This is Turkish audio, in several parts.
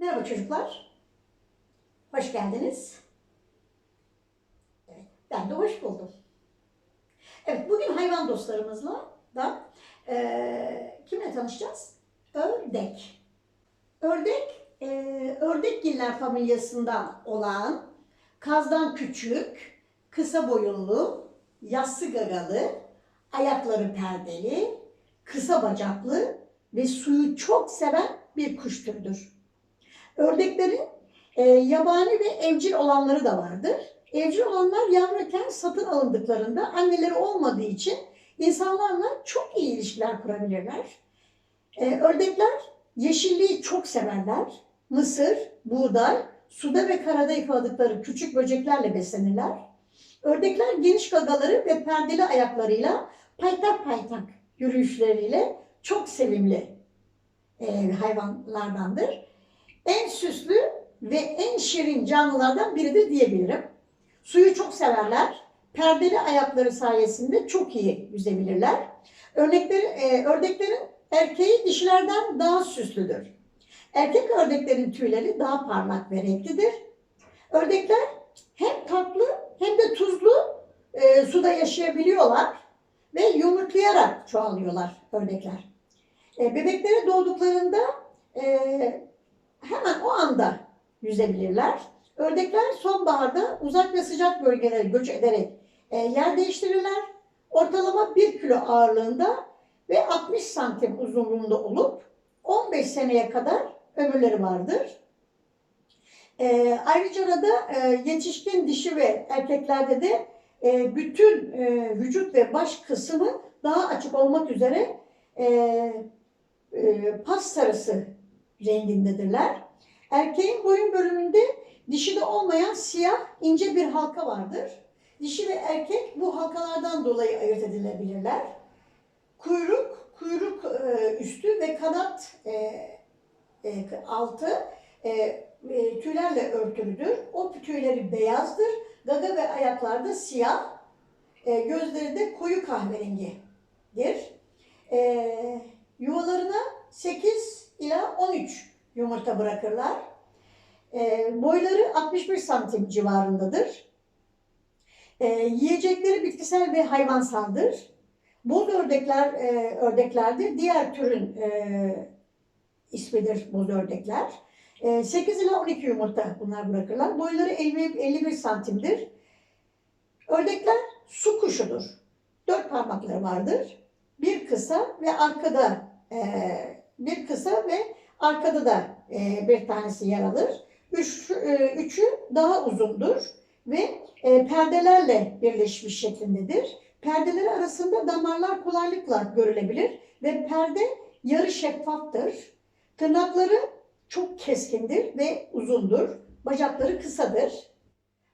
Merhaba çocuklar. Hoş geldiniz. Evet, ben de hoş buldum. Evet, bugün hayvan dostlarımızla da eee kimle tanışacağız? Ördek. Ördek, eee ördekgiller familyasından olan kazdan küçük, kısa boyunlu, yassı gagalı, ayakları perdeli, kısa bacaklı ve suyu çok seven bir kuş türüdür. Ördeklerin e, yabani ve evcil olanları da vardır. Evcil olanlar yavruyken satın alındıklarında anneleri olmadığı için insanlarla çok iyi ilişkiler kurabilirler. E, ördekler yeşilliği çok severler. Mısır, buğday, suda ve karada yakaladıkları küçük böceklerle beslenirler. Ördekler geniş gagaları ve perdeli ayaklarıyla paytak paytak yürüyüşleriyle çok sevimli e, hayvanlardandır en süslü ve en şirin canlılardan biridir diyebilirim. Suyu çok severler. Perdeli ayakları sayesinde çok iyi yüzebilirler. Örnekleri, e, ördeklerin erkeği dişilerden daha süslüdür. Erkek ördeklerin tüyleri daha parlak ve renklidir. Ördekler hem tatlı hem de tuzlu e, suda yaşayabiliyorlar ve yumurtlayarak çoğalıyorlar ördekler. E, bebekleri doğduklarında e, hemen o anda yüzebilirler. Ördekler sonbaharda uzak ve sıcak bölgelere göç ederek e, yer değiştirirler. Ortalama 1 kilo ağırlığında ve 60 santim uzunluğunda olup 15 seneye kadar ömürleri vardır. E, ayrıca da e, yetişkin dişi ve erkeklerde de e, bütün e, vücut ve baş kısmı daha açık olmak üzere e, e, pas sarısı rengindedirler. Erkeğin boyun bölümünde dişide olmayan siyah ince bir halka vardır. Dişi ve erkek bu halkalardan dolayı ayırt edilebilirler. Kuyruk, kuyruk e, üstü ve kanat e, e, altı tüylerle örtülüdür. O tüyleri beyazdır. Gaga ve ayaklarda siyah. Gözleri de koyu kahverengidir. Yuvalarına 8 ila 13 yumurta bırakırlar. E, boyları 61 santim civarındadır. E, yiyecekleri bitkisel ve hayvansaldır. Boz ördekler e, ördeklerdir. Diğer türün e, ismidir boz ördekler. E, 8 ila 12 yumurta bunlar bırakırlar. Boyları 50, 51 santimdir. Ördekler su kuşudur. Dört parmakları vardır. Bir kısa ve arkada e, bir kısa ve arkada da e, bir tanesi yer alır. Üç, e, üçü daha uzundur ve e, perdelerle birleşmiş şeklindedir. Perdeleri arasında damarlar kolaylıkla görülebilir ve perde yarı şeffaftır. Tırnakları çok keskindir ve uzundur. Bacakları kısadır.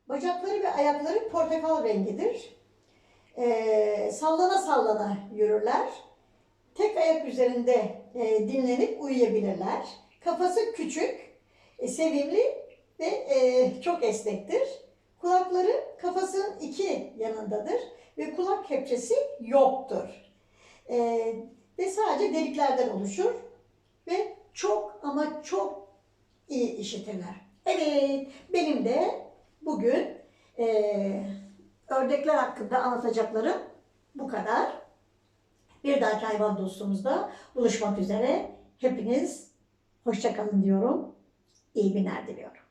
Bacakları ve ayakları portakal rengidir. E, sallana sallana yürürler. Tek ayak üzerinde e, dinlenip uyuyabilirler. Kafası küçük, e, sevimli ve e, çok esnektir. Kulakları kafasının iki yanındadır ve kulak kepçesi yoktur. E, ve sadece deliklerden oluşur ve çok ama çok iyi işitirler. Evet, benim de bugün e, ördekler hakkında anlatacaklarım bu kadar. Bir dahaki hayvan dostumuzda buluşmak üzere. Hepiniz hoşçakalın diyorum. İyi günler diliyorum.